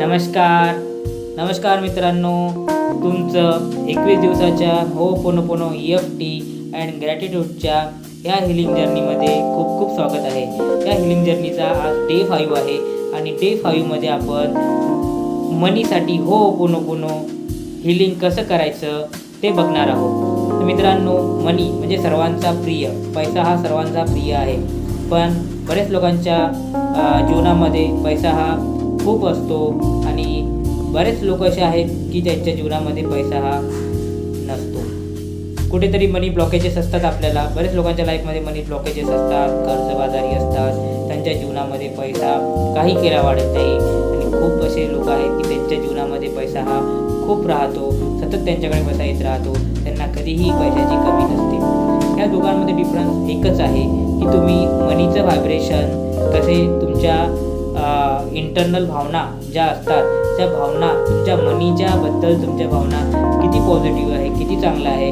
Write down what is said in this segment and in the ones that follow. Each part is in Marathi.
नमस्कार. नमस्कार मित्रांनो. तुमचं एकवीस दिवसाच्या हो पोनो पोनो एफ टी अँड ग्रॅटिट्यूडच्या या हिलिंग जर्नीमध्ये खूप खूप स्वागत आहे. या हिलिंग जर्नीचा आज डे फाईव्ह आहे आणि डे फाईव्हमध्ये आपण मनीसाठी हो पोनो पोनो हिलिंग कसं करायचं ते बघणार आहोत. मित्रांनो मनी म्हणजे सर्वांचा प्रिय. पैसा हा सर्वांचा प्रिय आहे. पण बरेच लोकांच्या जीवनामध्ये पैसा हा खूप असतो आणि बरेच लोक असे आहेत की त्यांच्या जीवनामध्ये पैसा हा नसतो. कुठेतरी मनी ब्लॉकेजेस असतात आपल्याला. बरेच लोकांच्या लाईफमध्ये मनी ब्लॉकेजेस असतात कर्जबाजारी असतात. त्यांच्या जीवनामध्ये पैसा काही केला वाढत नाही. आणि खूप असे लोक आहेत की त्यांच्या जीवनामध्ये पैसा हा खूप राहतो. सतत त्यांच्याकडे पैसा येत राहतो. त्यांना कधीही पैशाची कमी नसते. ह्या दोघांमध्ये डिफरन्स एकच आहे की तुम्ही मनीचं व्हायब्रेशन कसे तुमच्या इंटरनल भावना ज्या असतात त्या भावना तुमच्या मनीच्याबद्दल तुमच्या भावना किती पॉझिटिव्ह आहे किती चांगलं आहे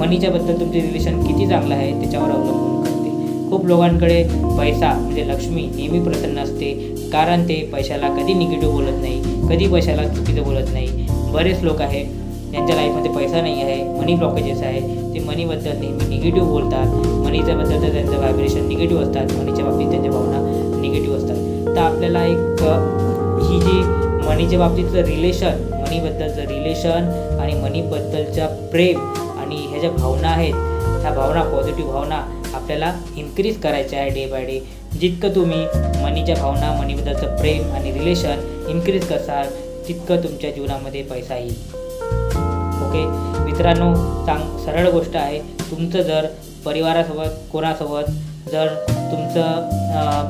मनीच्याबद्दल तुमचे रिलेशन किती चांगलं आहे त्याच्यावर अवलंबून करते. खूप लोकांकडे पैसा म्हणजे लक्ष्मी नेहमी प्रसन्न असते कारण ते पैशाला कधी निगेटिव्ह बोलत नाही कधी पैशाला चुकीचं बोलत नाही. बरेच लोक आहेत ज्यांच्या लाईफमध्ये पैसा नाही आहे मनी ब्लॉकेजेस आहे ते मनीबद्दल नेहमी निगेटिव्ह बोलतात. मनीच्याबद्दल तर त्यांचं व्हायब्रेशन निगेटिव्ह असतात. मनीच्या बाबतीत त्यांच्या भावना निगेटिव्ह असतात. तर आपल्याला एक ही जी मनीच्या बाबतीतलं रिलेशन मनीबद्दलचं रिलेशन आणि मनीबद्दलच्या प्रेम आणि ह्या ज्या भावना आहेत ह्या भावना पॉझिटिव्ह भावना आपल्याला इन्क्रीज करायच्या आहे डे बाय डे जितकं तुम्ही मनीच्या भावना मनीबद्दलचं प्रेम आणि रिलेशन इन्क्रीज करसाल तितकं तुमच्या जीवनामध्ये पैसा येईल. ओके. मित्रांनो चांग सरळ गोष्ट आहे. तुमचं जर परिवारासोबत कोणासोबत जर तुमचं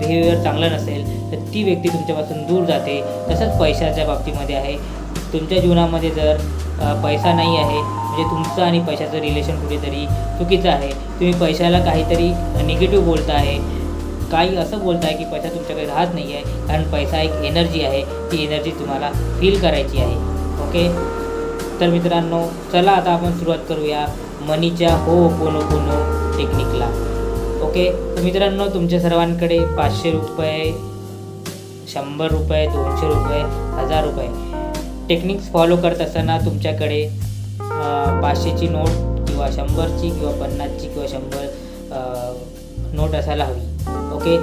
बिहेवियर चांगलं नसेल तर ती व्यक्ती तुमच्यापासून दूर जाते. तसंच पैशाच्या बाबतीमध्ये आहे. तुमच्या जीवनामध्ये जर पैसा नाही आहे म्हणजे तुमचं आणि पैशाचं रिलेशन कुठेतरी चुकीचं आहे. तुम्ही पैशाला काहीतरी निगेटिव्ह बोलता आहे काही असं बोलताय की पैसा तुमच्याकडे राहत नाही आहे कारण पैसा एक एनर्जी आहे. ती एनर्जी तुम्हाला फील करायची आहे. ओके? तर मित्रांनो चला आता आपण सुरुवात करूया मनीच्या हो पोनो पोनो टेक्निकला ओके तर मित्रांनो तुमच्या सर्वांकडे पाचशे रुपये शंभर रुपये दोनशे रुपये हजार रुपये. टेक्निक्स फॉलो करत असताना तुमच्याकडे पाचशेची नोट किंवा शंभरची किंवा पन्नासची किंवा शंभर नोट असायला हवी. ओके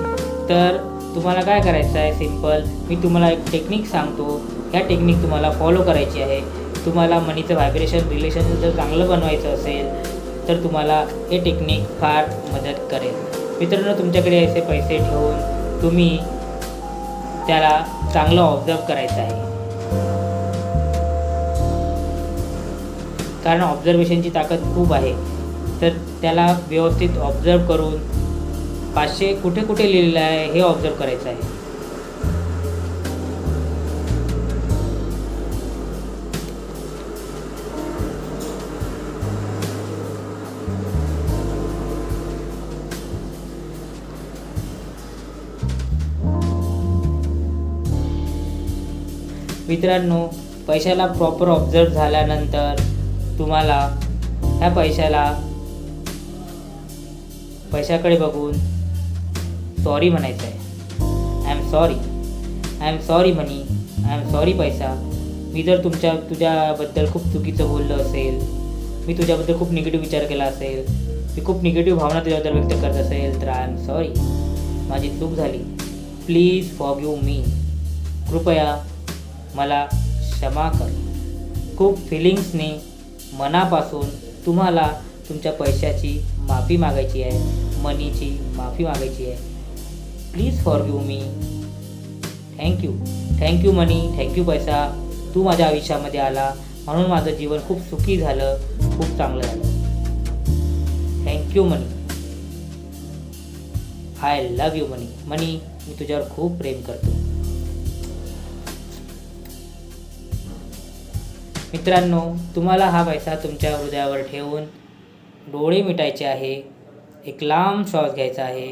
तर तुम्हाला काय करायचं आहे? सिंपल मी तुम्हाला एक टेक्निक सांगतो. ह्या टेक्निक तुम्हाला फॉलो करायची आहे. तुम्हाला मनीचं व्हायब्रेशन रिलेशन जर चांगलं बनवायचं असेल तर तुम्हाला हे टेक्निक फार मदत करेल. मित्रांनो तुमच्याकडे असे पैसे ठेवून तुम्ही त्याला चांगलं ऑब्झर्व करायचं आहे. कारण ऑब्झर्वेशनची ताकद खूप आहे. तर त्याला व्यवस्थित ऑब्झर्व करून पाचशे कुठे कुठे लिहिलेलं आहे हे ऑब्झर्व करायचं आहे. मित्रांनो पैशाला प्रॉपर ऑब्झर्व झाल्यानंतर तुम्हाला ह्या पैशाला पैशाकडे बघून सॉरी म्हणायचं आहे. I am sorry I am sorry money I am sorry पैसा. मी जर तुमच्या तुझ्याबद्दल खूप चुकीचं बोललं असेल मी तुझ्याबद्दल खूप निगेटिव्ह विचार केला असेल मी खूप निगेटिव्ह भावना तुझ्याबद्दल व्यक्त करत असेल तर आय एम सॉरी माझी चूक झाली. प्लीज फॉर मी कृपया मला क्षमा कर. खूप फिलिंग्सने मनापासून तुम्हाला तुमच्या पैशाची माफी मागायची आहे मनीची माफी मागायची आहे. Please forgive me thank you thank you money thank you पैसा. तू माझ्या आयुष्यामध्ये आला. म्हणून माझं जीवन खूप सुखी झालं. खूप चांगलं झालं. Thank you money I love you money money मी तुझ्यावर खूप प्रेम करतो. मित्रांनो तुम्हाला हा पैसा तुमच्या हृदयावर ठेवून डोळे मिटायचे आहे एक लांब श्वास घ्यायचा आहे.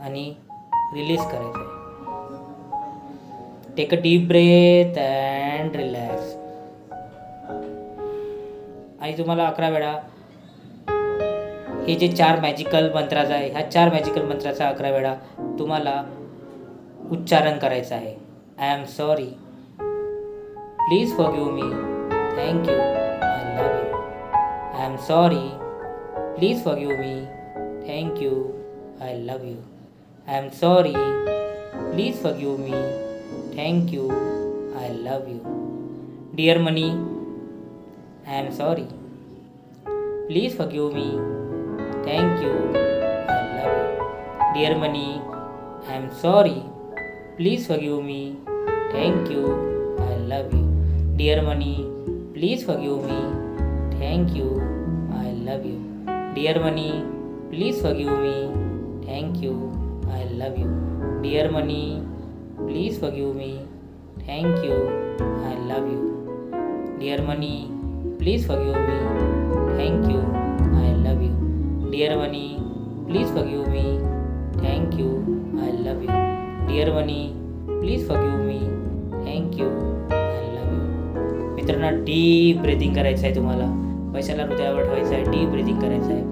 आणि रिलीज करायचं आहे. Take a deep breath and relax आणि तुम्हाला अकरा वेळा हे जे चार मॅजिकल मंत्राचा आहे ह्या चार मॅजिकल मंत्राचा अकरा वेळा तुम्हाला उच्चारण करायचं आहे. I am sorry. Please forgive me. Thank you. I love you. I am sorry. Please forgive me. Thank you. I love you. I am sorry. Please forgive me. Thank you. I love you. Dear money, I am sorry. Please forgive me. Thank you. I love you. Dear money, I am sorry. Please forgive me. Thank you. I love you. Dear money, please forgive me. Thank you. I love you. Dear money, please forgive me. Thank you. I love you. Dear money, please forgive me. Thank you. I love you. Dear money, please forgive me. Thank you. I love you. Dear money, please forgive me. Thank you. I love you. Dear money, please forgive me. Thank you I love you मित्रांनो डीप ब्रिदिंग करायचं आहे तुम्हाला. पैशाला हृदयावर ठेवायचं आहे डीप ब्रिदिंग करायचं आहे.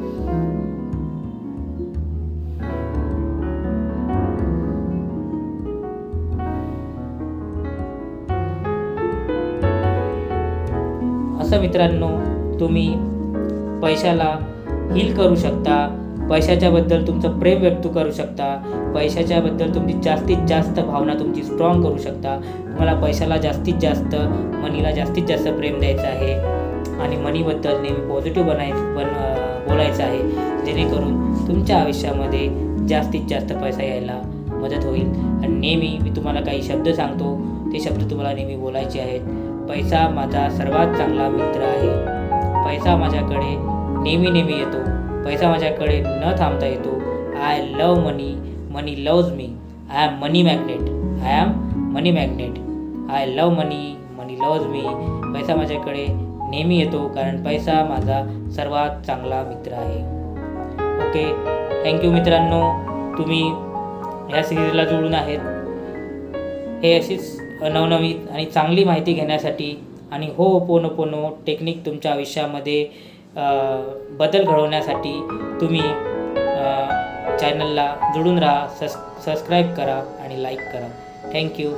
असं मित्रांनो तुम्ही पैशाला हील करू शकता. पैशाच्याबद्दल तुमचं प्रेम व्यक्त करू शकता. पैशाच्याबद्दल तुमची जास्तीत जास्त भावना तुमची स्ट्रॉंग करू शकता. तुम्हाला पैशाला जास्तीत जास्त मनीला जास्तीत जास्त प्रेम द्यायचं आहे. आणि मनीबद्दल नेहमी पॉझिटिव्ह बनाय बन बोलायचं आहे. जेणेकरून तुमच्या आयुष्यामध्ये जास्तीत जास्त पैसा यायला मदत होईल. आणि नेहमी मी तुम्हाला काही शब्द सांगतो. ते शब्द तुम्हाला नेहमी बोलायचे आहेत. पैसा माझा सर्वात चांगला मित्र आहे. पैसा माझ्याकडे नेहमी नेहमी येतो. पैसा माझ्याकडे न थांबता येतो I love money money loves me I am money magnet I am money magnet I love money money loves me पैसा माझ्याकडे नेहमी येतो कारण पैसा माझा सर्वात चांगला मित्र आहे ओके थँक्यू मित्रांनो तुम्ही ह्या सिरीजला जोडून आहेत हे अशीच नवनवीन आणि चांगली माहिती घेण्यासाठी आणि हो पोनो पोनो टेक्निक तुमच्या आयुष्यामध्ये बदल घडवण्यासाठी तुम्ही चॅनलला जोडून राहा सस सबस्क्राईब करा आणि लाईक करा. थँक्यू